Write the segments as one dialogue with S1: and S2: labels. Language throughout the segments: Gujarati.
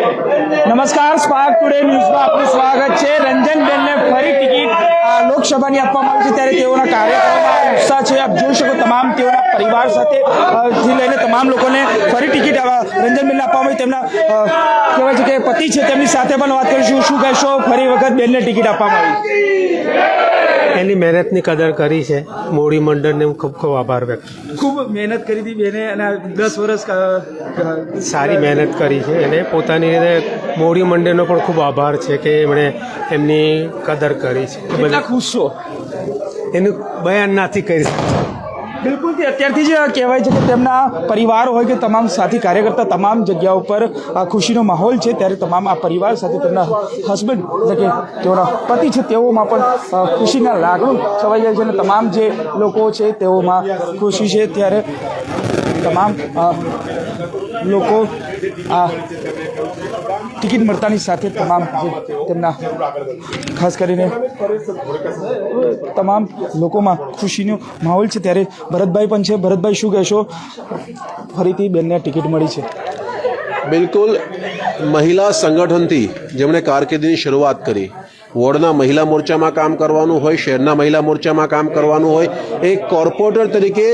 S1: નમસ્કાર સ્પાર્ક ટુડે ન્યૂઝમાં આપનું સ્વાગત છે. રંજનબેનને ફરી ટિકિટ આ, લોકસભાની આપવામાં આવી છે ત્યારે તેઓના કાર્યક્રમમાં ઉત્સાહ છે. આપ જોઈ શકો તમામ તેઓના પરિવાર સાથે થી લઈને તમામ લોકોને ફરી ટિકિટ રંજનબેનને આપવામાં આવી. તેમના કહેવાય છે કે પતિ છે તેમની સાથે પણ વાત કરીશું. શું કહેશો? ફરી વખત બેનને ટિકિટ આપવામાં આવી.
S2: એની મહેનતની કદર કરી છે. મોડી મંડળને હું ખૂબ ખૂબ આભાર વ્યક્ત
S1: ખૂબ મહેનત કરી હતી બેને અને દસ વર્ષ
S2: સારી મહેનત કરી છે. એને પોતાની રીતે મોડી મંડેનો પણ ખૂબ આભાર છે કે એમણે એમની કદર કરી છે
S1: બધા ખુશ છો
S2: એનું બયાન નથી કરી શકતો.
S1: બિલકુલ તે અત્યારથી જ કહેવાય છે કે તેમના પરિવાર હોય કે તમામ સાથી કાર્યકર્તા તમામ જગ્યાઓ પર આ ખુશીનો માહોલ છે ત્યારે તમામ આ પરિવાર સાથે તેમના હસબન્ડ એટલે કે તેઓના પતિ છે તેઓમાં પણ ખુશીના લાગણું છવાઈ જાય છે અને તમામ જે લોકો છે તેઓમાં ખુશી છે ત્યારે તમામ લોકો આ ટિકિટ મળતાની સાથે તમામ તેમના, ખાસ કરીને તમામ લોકોમાં ખુશીનો માહોલ છે. ત્યારે ભરતભાઈ પણ છે. ભરતભાઈ, શું કહેશો? ફરીથી બેનને ટિકિટ મળી છે.
S3: બિલકુલ. મહિલા સંગઠનથી જેમણે કારકિર્દીની શરૂઆત કરી વોર્ડના મહિલા મોરચામાં કામ કરવાનું હોય, શહેરના મહિલા મોરચામાં કામ કરવાનું હોય એક કોર્પોરેટર તરીકે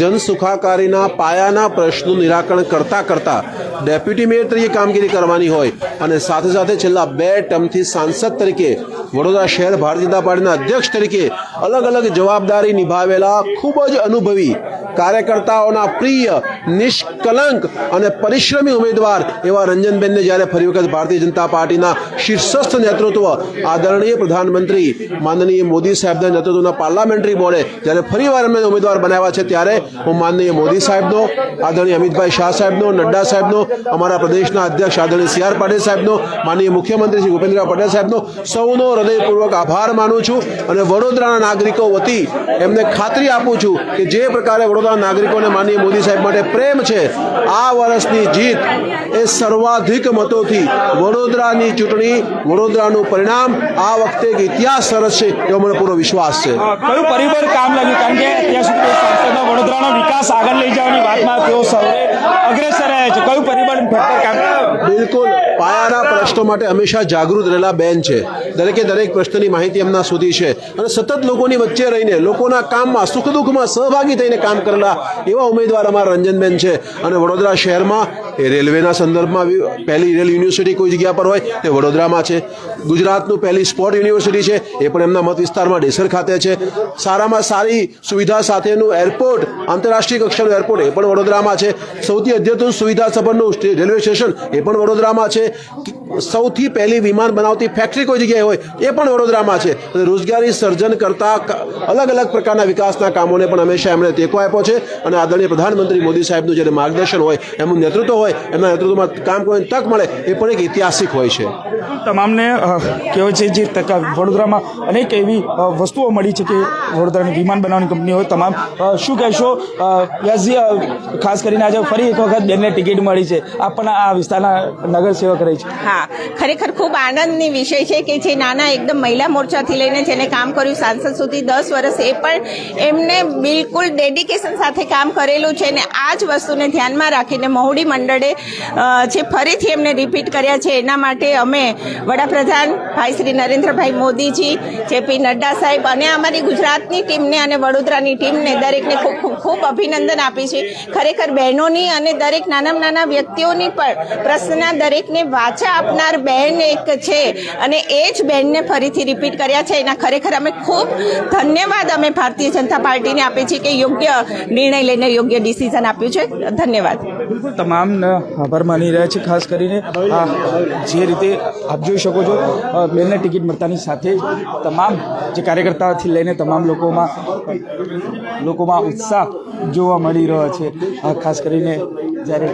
S3: જનસુખાકારીના પાયાના પ્રશ્નનું નિરાકરણ કરતા કરતા ડેપ્યુટી મેયર તરીકે કામગીરી કરવાની હોય અને સાથે સાથે છેલ્લા બે ટર્મથી સાંસદ તરીકે વડોદરા શહેર ભારતીય જનતા પાર્ટીના અધ્યક્ષ તરીકે અલગ અલગ જવાબદારી નિભાવેલા ખૂબ જ અનુભવી કાર્યકર્તાઓના પ્રિય, નિષ્કલંક અને પરિશ્રમી ઉમેદવાર એવા રંજનબેનને જ્યારે ફરી વખત ભારતીય જનતા પાર્ટીના શીર્ષસ્થ નેતૃત્વ આદરણીય પ્રધાનમંત્રી માનનીય મોદી સાહેબના નેતૃત્વના પાર્લામેન્ટરી બોર્ડે જ્યારે ફરીવાર એમને ઉમેદવાર બનાવ્યા છે ત્યારે હું માનનીય મોદી સાહેબનો, આદરણીય અમિતભાઈ શાહ સાહેબનો, નડ્ડા સાહેબનો, અમારા પ્રદેશના અધ્યક્ષ આદરણીય સી આર પાટીલ સાહેબનો, માનનીય મુખ્યમંત્રી શ્રી ભૂપેન્દ્ર પટેલ સાહેબનો સૌનો હૃદયપૂર્વક આભાર માનું છું અને વડોદરાના નાગરિકો વતી એમને ખાતરી આપું છું કે જે પ્રકારે વડોદરા નાગરિકોને માનનીય મોદી સાહેબ માટે પ્રેમ છે, આ વર્ષની જીત એ સર્વાધિક મતોથી વડોદરાની ચૂંટણી, વડોદરાનું પરિણામ આ વખતે એક ઇતિહાસ સરસ છે એવો મને પૂરો વિશ્વાસ છે.
S1: કયું પરિબળ કામ લાગ્યું? કારણ કે અત્યાર સુધી કોઈ વડોદરાનો વિકાસ આગળ લઈ જવાની વાતમાં તેઓ સૌ અગ્રેસર રહ્યા છે. કયું પરિબળ ફેક્ટર કામ
S3: બિલકુલ. પાયાના પ્રશ્નો માટે હંમેશા જાગૃત રહેલા બેન છે. દરેકે દરેક પ્રશ્નની માહિતી એમના સુધી છે. અને સતત લોકોની વચ્ચે રહીને લોકોના કામમાં સુખ દુઃખમાં સહભાગી થઈને કામ કરેલા એવા ઉમેદવાર અમારા રંજનબેન છે. અને વડોદરા શહેરમાં એ રેલવેના સંદર્ભમાં પહેલી રેલ યુનિવર્સિટી કોઈ જગ્યા પર હોય તે વડોદરામાં છે. ગુજરાતનું પહેલી સ્પોર્ટ યુનિવર્સિટી છે, એ પણ એમના મત વિસ્તારમાં ડેસર ખાતે છે. સારામાં સારી સુવિધા સાથેનું એરપોર્ટ, આંતરરાષ્ટ્રીય કક્ષાનું એરપોર્ટ એ પણ વડોદરામાં છે. સૌથી અદ્યતન સુવિધા સભરનું રેલવે સ્ટેશન એ પણ વડોદરામાં છે. સૌથી પહેલી વિમાન બનાવતી ફેક્ટરી કોઈ જગ્યાએ હોય, એ પણ વડોદરામાં છે. રોજગારી સર્જન કરતા અલગ અલગ પ્રકારના વિકાસના કામોને પણ હંમેશા એમણે ટેકો આપ્યો છે. અને આદરણીય પ્રધાનમંત્રી મોદી સાહેબનું જ્યારે માર્ગદર્શન હોય, એમનું નેતૃત્વ હોય, એમના નેતૃત્વમાં કામ કરવાની તક મળે, એ પણ એક ઐતિહાસિક હોય છે.
S1: તમામને કહેવાય છે જે તકા વડોદરામાં અનેક એવી વસ્તુઓ મળી છે કે વડોદરાની વિમાન બનાવવાની કંપની હોય તમામ શું કહેશો? અ, ખાસ કરીને આજે ફરી એક વખત બેનને ટિકિટ મળી છે. આપ પણ આ વિસ્તારના નગરસેવક રહી છે.
S4: હા ખરેખર ખૂબ આનંદની વિષય છે કે જે નાના એકદમ મહિલા મોરચાથી લઈને જેને કામ કર્યું સાંસદ સુધી દસ વર્ષ એ પણ એમને બિલકુલ ડેડિકેશન સાથે કામ કરેલું છે ને આ જ વસ્તુને ધ્યાનમાં રાખીને મહુડી મંડળે જે ફરીથી એમને રિપીટ કર્યા છે એના માટે અમે વડાપ્રધાન ભાઈ શ્રી નરેન્દ્રભાઈ મોદીજી, જેપી નડ્ડા સાહેબ અને અમારી ગુજરાતની ટીમને અને વડોદરાની ટીમને દરેકને ખૂબ ખૂબ ખૂબ અભિનંદન આપી છે. ખરેખર બહેનોની અને દરેક નાના નાના વ્યક્તિઓની પણ પ્રશ્નના દરેકને વાચા આપનાર બહેન એક છે અને એ જ બહેનને ફરીથી રિપીટ કર્યા છે. એના ખરેખર અમે ખૂબ ધન્યવાદ અમે ભારતીય જનતા પાર્ટીને આપીએ છીએ કે યોગ્ય નિર્ણય લઈને યોગ્ય ડિસિઝન આપ્યું છે. ધન્યવાદ.
S1: તમામ આભાર માની રહ્યા છે ખાસ કરીને જે રીતે આપ જોઈ શકો છો બેનને ટિકિટ મળતાની સાથે જ તમામ જે કાર્યકર્તાઓથી લઈને તમામ લોકોમાં લોકોમાં ઉત્સાહ જોવા મળી રહ્યો છે. ખાસ કરીને જ્યારે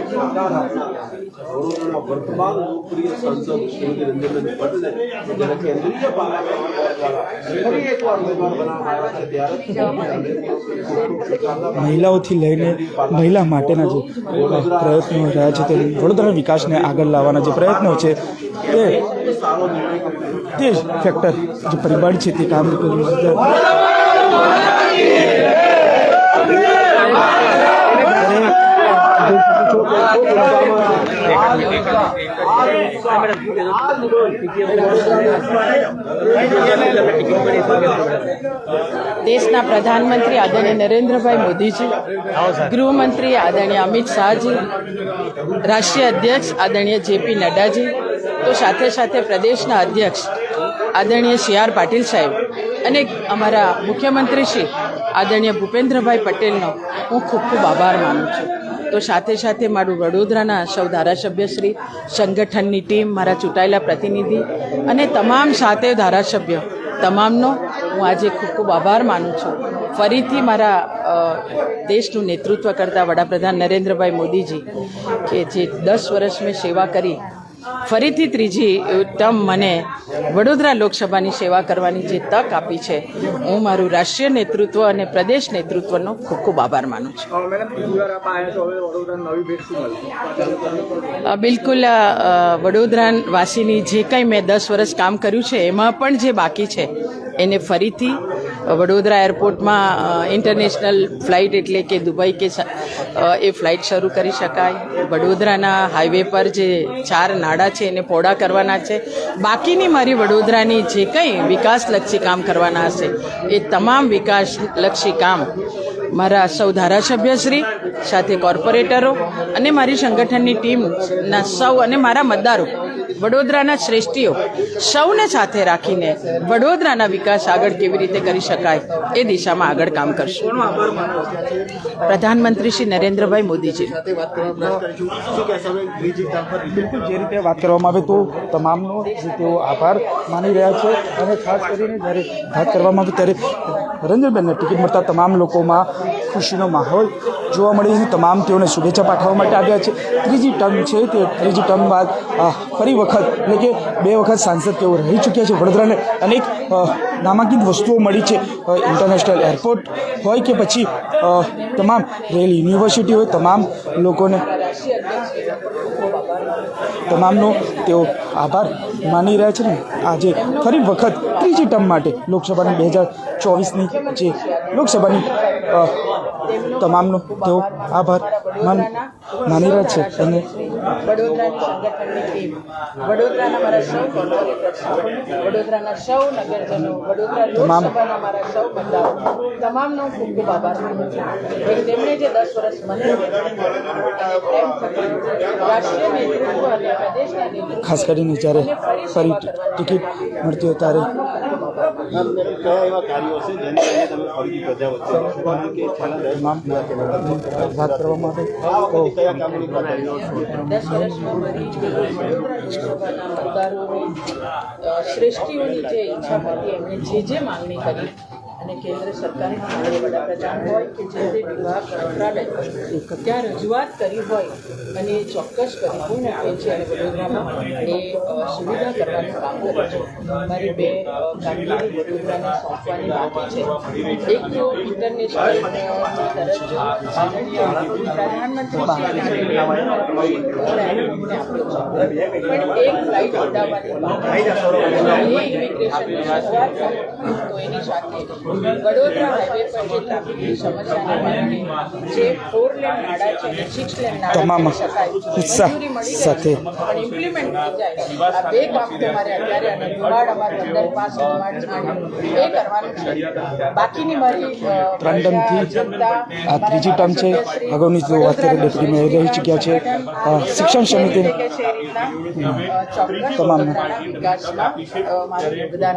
S3: વર્તમાન લોકપ્રિય સાંસદ શ્રીમતી રંજનબેન ભટ્ટને જ્યારે કેન્દ્રીય ફરી એકવાર ઉમેદવાર બનાવવામાં આવ્યા છે ત્યારે
S1: મહિલાઓથી લઈને મહિલા માટેના જે પ્રયત્નો રહ્યા છે તે વડોદરાના વિકાસને આગળ લાવવાના જે પ્રયત્નો છે તે તે જ ફેક્ટર જે પરિબળ છે તે કામ કર્યું છો.
S5: દેશના પ્રધાનમંત્રી આદરણીય નરેન્દ્રભાઈ મોદીજી, ગૃહમંત્રી આદરણીય અમિત શાહજી, રાષ્ટ્રીય અધ્યક્ષ આદરણીય જેપી નડ્ડાજી, તો સાથે સાથે પ્રદેશના અધ્યક્ષ આદરણીય સી આર પાટીલ સાહેબ અને અમારા મુખ્યમંત્રી શ્રી આદરણીય ભૂપેન્દ્રભાઈ પટેલનો હું ખૂબ ખૂબ આભાર માનું છું. તો સાથે સાથે મારું વડોદરાના સૌ ધારાસભ્યશ્રી સંગઠનની ટીમ, મારા ચૂંટાયેલા પ્રતિનિધિ અને તમામ સાતે ધારાસભ્ય તમામનો હું આજે ખૂબ ખૂબ આભાર માનું છું. ફરીથી મારા દેશનું નેતૃત્વ કરતા વડાપ્રધાન નરેન્દ્રભાઈ મોદીજી કે જે દસ વર્ષ મેં સેવા કરી ફરીથી ત્રીજી ટર્મ મને વડોદરા લોકસભાની સેવા કરવાની જે તક આપી છે હું મારું રાષ્ટ્રીય નેતૃત્વ અને પ્રદેશ નેતૃત્વનો ખૂબ ખૂબ આભાર માનું છું. બિલકુલ વડોદરા વાસીની જે કંઈ મેં દસ વર્ષ કામ કર્યું છે એમાં પણ જે બાકી છે એને ફરીથી વડોદરા એરપોર્ટમાં ઇન્ટરનેશનલ ફ્લાઇટ એટલે કે દુબઈ કે એ ફ્લાઇટ શરૂ કરી શકાય. વડોદરાના હાઈવે પર જે ચાર નાડા છે, એને પહોળા કરવાના છે. બાકીની મારી વડોદરાની જે કંઈ વિકાસલક્ષી કામ કરવાના હશે, એ તમામ વિકાસલક્ષી કામ મારા સૌ ધારાસભ્યશ્રી, સાથે કોર્પોરેટરો અને મારી સંગઠનની ટીમના સૌ અને મારા મતદારો વડોદરાના શ્રેષ્ઠીઓ સૌને સાથે રાખીને વડોદરાના વિકાસ આગળ કેવી રીતે કરી શકાય એ દિશામાં આગળ કામ કરશું. પ્રધાનમંત્રી શ્રી નરેન્દ્રભાઈ મોદીજી.
S1: બિલકુલ જે રીતે વાત કરવામાં આવે તો તમામનો તેઓ આભાર માની રહ્યા છે અને ખાસ કરીને જ્યારે વાત કરવામાં આવે ત્યારે નરેન્દ્રબેનને ટિકિટ મળતા તમામ લોકોમાં ખુશીનો માહોલ જોવા મળે છે તમામ તેઓને શુભેચ્છા પાઠવવા માટે આવ્યા છે. ત્રીજી ટર્મ છે તે ત્રીજી ટર્મ બાદ અ, ફરી વખત, એટલે કે બે વખત સાંસદ તેઓ રહી ચૂક્યા છે વડોદરાને. અનેક નામાંકિત વસ્તુઓ મળી છે ઇન્ટરનેશનલ એરપોર્ટ હોય કે પછી તમામ રેલ યુનિવર્સિટી હોય, તમામ લોકોને તમામનો તેઓ આભાર માની રહ્યા છે ને. આજે ફરી વખત ત્રીજી ટર્મ માટે લોકસભાની બે હજાર ચોવીસની જે લોકસભાની તમામનો તેઓ આભાર. માની રહ્યા છે અને
S5: વડોદરાની સંગઠનની ટીમ. વડોદરાના મારા સૌ વડોદરાના સૌ નગરજનો. વડોદરા
S1: તમામ.
S5: લોકસભાના મારા સૌ મતદારો તમામનો ખૂબ ખૂબ આભાર. માનું છું તેમણે જે દસ વર્ષ મને રાષ્ટ્રીય નેતૃત્વ અને પ્રદેશના
S1: ખાસ કરીને જ્યારે ફરી ટિકિટ મળતી હોય ત્યારે
S6: કયા એવા કાર્યો છે જેને તમે ફરીથી પ્રજા વચ્ચે
S1: તમામ વાત
S6: કરવા માટે.
S5: દસ જે ઈચ્છા હતી એમણે જે જે માંગણી કરી અને કેન્દ્ર સરકારે માનનીય વડાપ્રધાન હોય કે જે તે વિભાગ મંત્રાલય ત્યાં રજૂઆત કરી હોય અને ચોક્કસ પરિપૂર્ણ આપે છે અને વડોદરામાં એ સુવિધા કરવાનું કામ કરે છે. મારી બે કામગીરી વડોદરાને સોંપવાની બાકી છે. એક તો ઇન્ટરનેશનલ પ્રધાનમંત્રી પણ એક ફ્લાઇટ ઉડાવવાની તો એની સાથે વડોદરા હાઈવે પર જે ટ્રાફિકની સમસ્યાને કારણે જે ફોર લેન નાડા છે સિક્સ લેન નાડા
S1: તમામ
S5: શકાય
S1: ઉત્સાહ
S5: મંજૂરી મળી ગઈ
S1: સાથે.
S5: પણ ઇમ્પ્લિમેન્ટ થઈ જાય આ બે કામ તો અત્યારે અને ધુમાડ અમારું અંદર પાસ ધુમાડ એ કરવાનું છે બાકીની મારી અ,
S1: ત્રણ ટર્મથી
S5: પ્રજા,
S1: આ ત્રીજી ટર્મ છે અગાઉની જો અત્યારે ડેપ્યુટી મેયર રહી ચૂક્યા છે શિક્ષણ સમિતિ તમામ.
S3: બધા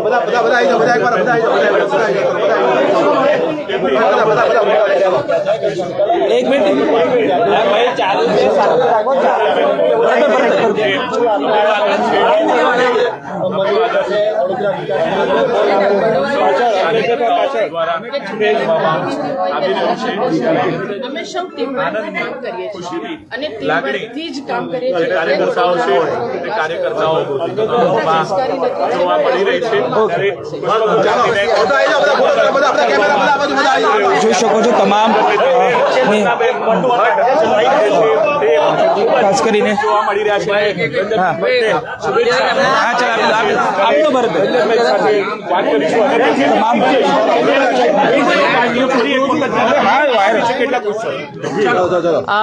S3: બધા બધા આવી જાઓ બધા એકવાર બધા આવી જાઓ બધા એકવાર, બધા આવી જાઓ, બધા આવી જાઓ. બધા બધા બધા
S1: એક મિનિટ
S5: અમે સૌ કરીએ છીએ અને ટીમથી જ કામ કરીએ છીએ
S7: કાર્યકર્તાઓ છે કાર્યકર્તાઓ જોવા મળી રહી છે
S1: જોઈ શકો છો તમામ ખાસ કરીને
S7: જોવા મળી રહ્યા છે
S1: હા. હા ચાલો આપ- આપનો તમામ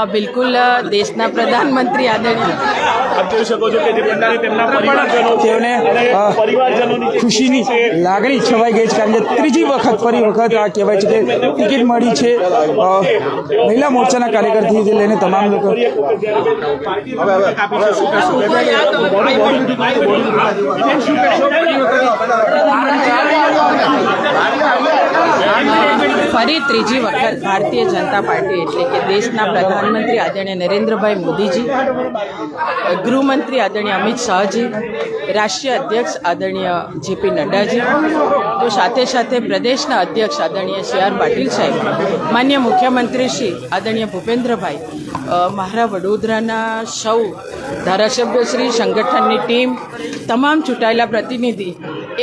S5: બિલકુલ દેશના પ્રધાનમંત્રી આદરણીય
S7: આપ જોઈ શકો છો કે જે પ્રકારે તેમના પરિવારજનો
S1: તેઓને
S7: પરિવારજનોની
S1: ખુશીની લાગણી છવાઈ ગઈ છે કારણ કે ત્રીજી વખત ફરી વખત આ કહેવાય છે કે ટિકિટ મળી છે મહિલા મોરચાના કાર્યકરથી લઈને તમામ લોકો
S7: ફરી
S5: ત્રીજી વખત ભારતીય જનતા પાર્ટી એટલે કે દેશના પ્રધાનમંત્રી આદરણીય નરેન્દ્રભાઈ મોદીજી, ગૃહમંત્રી આદરણીય અમિત શાહજી, રાષ્ટ્રીય અધ્યક્ષ આદરણીય જેપી નડ્ડાજી, તો સાથે સાથે પ્રદેશના અધ્યક્ષ આદરણીય સી આર પાટીલ સાહેબ, માન્ય મુખ્યમંત્રી શ્રી આદરણીય ભૂપેન્દ્રભાઈ મારા વડોદરાના સૌ ધારાસભ્યશ્રી સંગઠનની ટીમ, તમામ ચૂંટાયેલા પ્રતિનિધિ,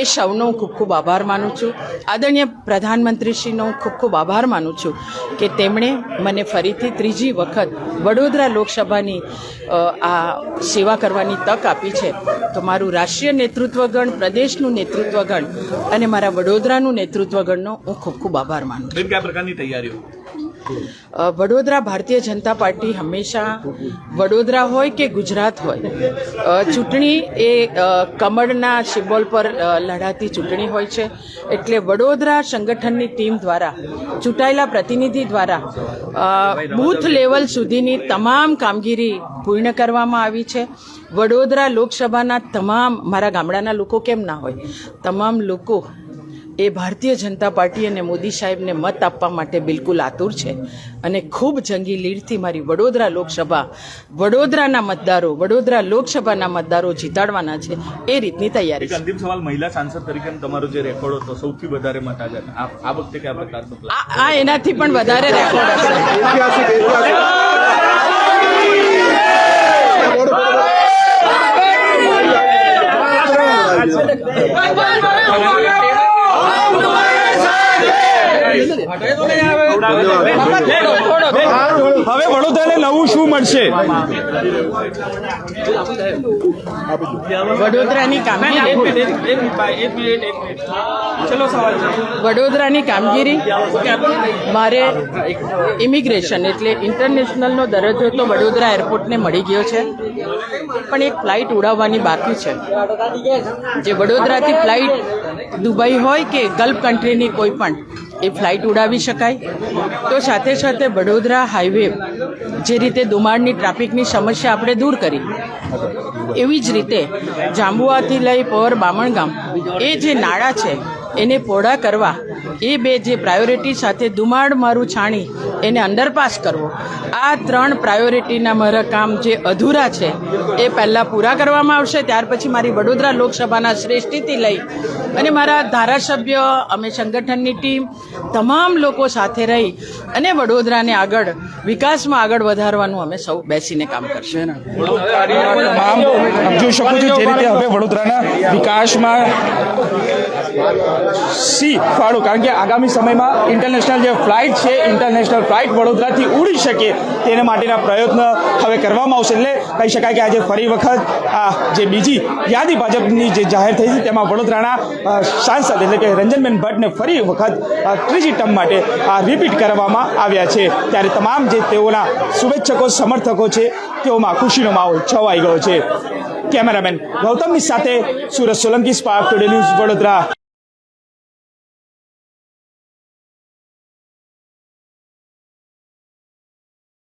S5: એ સૌનો હું ખૂબ ખૂબ આભાર માનું છું. આદરણીય પ્રધાનમંત્રીશ્રીનો ખૂબ ખૂબ આભાર માનું છું કે તેમણે મને ફરીથી ત્રીજી વખત વડોદરા લોકસભાની આ સેવા કરવાની તક આપી છે. તો મારું રાષ્ટ્રીય નેતૃત્વગણ, પ્રદેશનું નેતૃત્વગણ અને મારા વડોદરાનું નેતૃત્વગણનો હું ખૂબ ખૂબ આભાર માનું છું.
S7: કયા પ્રકારની તૈયારીઓ?
S5: વડોદરા ભારતીય જનતા પાર્ટી હંમેશા વડોદરા હોય કે ગુજરાત હોય? ચૂંટણી એ કમળના સિમ્બોલ પર લડાતી ચૂંટણી હોય છે. એટલે વડોદરા સંગઠનની ટીમ દ્વારા, ચૂંટાયેલા પ્રતિનિધિ દ્વારા બૂથ લેવલ સુધીની તમામ કામગીરી પૂર્ણ કરવામાં આવી છે. વડોદરા લોકસભાના તમામ, મારા ગામડાના લોકો કેમ ના હોય? તમામ લોકો એ ભારતીય જનતા પાર્ટી અને મોદી સાહેબને મત આપવા માટે બિલકુલ આતુર છે અને ખૂબ જંગી લીડથી મારી વડોદરા લોકસભા વડોદરાના મતદારો વડોદરા લોકસભાના મતદારો જીતાડવાના છે એ રીતની તૈયારી છે
S7: અંતિમ સવાલ મહિલા સાંસદ તરીકે તમારો જે રેકોર્ડ હતો સૌથી વધારે મત આવ્યા આ વખતે કયા પ્રકારનો
S5: આ આ એનાથી પણ વધારે રેકોર્ડ હશે
S1: હવે વડોદરાને નવું શું મળશે?
S5: વડોદરાની કામગીરી? વડોદરાની કામગીરી? મારે ઇમિગ્રેશન એટલે ઇન્ટરનેશનલનો દરજ્જો તો વડોદરા એરપોર્ટને મળી ગયો છે. પણ એક ફ્લાઇટ ઉડાવવાની બાકી છે. જે વડોદરાથી ફ્લાઇટ દુબઈ હોય કે ગલ્ફ કન્ટ્રીની કોઈ પણ? એ ફ્લાઇટ ઉડાવી શકાય? તો સાથે સાથે વડોદરા હાઈવે, જે રીતે દુમાળની ટ્રાફિકની સમસ્યા આપણે દૂર કરી, એવી જ રીતે જાંબુઆથી લઈ પર બામણગામ, એ જે નાળા છે એને પહોળા કરવા. એ બે જે પ્રાયોરિટી સાથે ધુમાડ મારું છાણી, એને અંડરપાસ કરવો. આ ત્રણ પ્રાયોરિટીના મારા કામ જે અધૂરા છે, એ પહેલાં પૂરા કરવામાં આવશે. ત્યાર પછી મારી વડોદરા લોકસભાના શ્રેષ્ઠીથી લઈ અને મારા ધારાસભ્ય, અમે સંગઠનની ટીમ, તમામ લોકો સાથે રહી અને વડોદરાને આગળ, વિકાસમાં આગળ વધારવાનું અમે સૌ બેસીને કામ કરશું.
S1: જોઈ શકું છું જે રીતે હવે વડોદરાના વિકાસમાં સી ફાળો. કારણ કે આગામી સમયમાં ઇન્ટરનેશનલ જે ફ્લાઇટ છે ઇન્ટરનેશનલ ફ્લાઇટ વડોદરાથી ઉડી શકે તેના માટેના પ્રયત્ન હવે કરવામાં આવશે. એટલે કહી શકાય કે આજે ફરી વખત આ જે બીજી યાદી ભાજપની જે જાહેર થઈ છે, તેમાં વડોદરાના સાંસદ એટલે કે રંજનબેન ભટ્ટને ફરી વખત ત્રીજી ટર્મ માટે આ રિપીટ કરવામાં આવ્યા છે. ત્યારે તમામ જે તેઓના શુભેચ્છકો, સમર્થકો છે, તેઓમાં ખુશીનો માહોલ છવાઈ ગયો છે. કેમેરામેન ગૌતમની સાથે Surat Solanki spark today news Vadodara.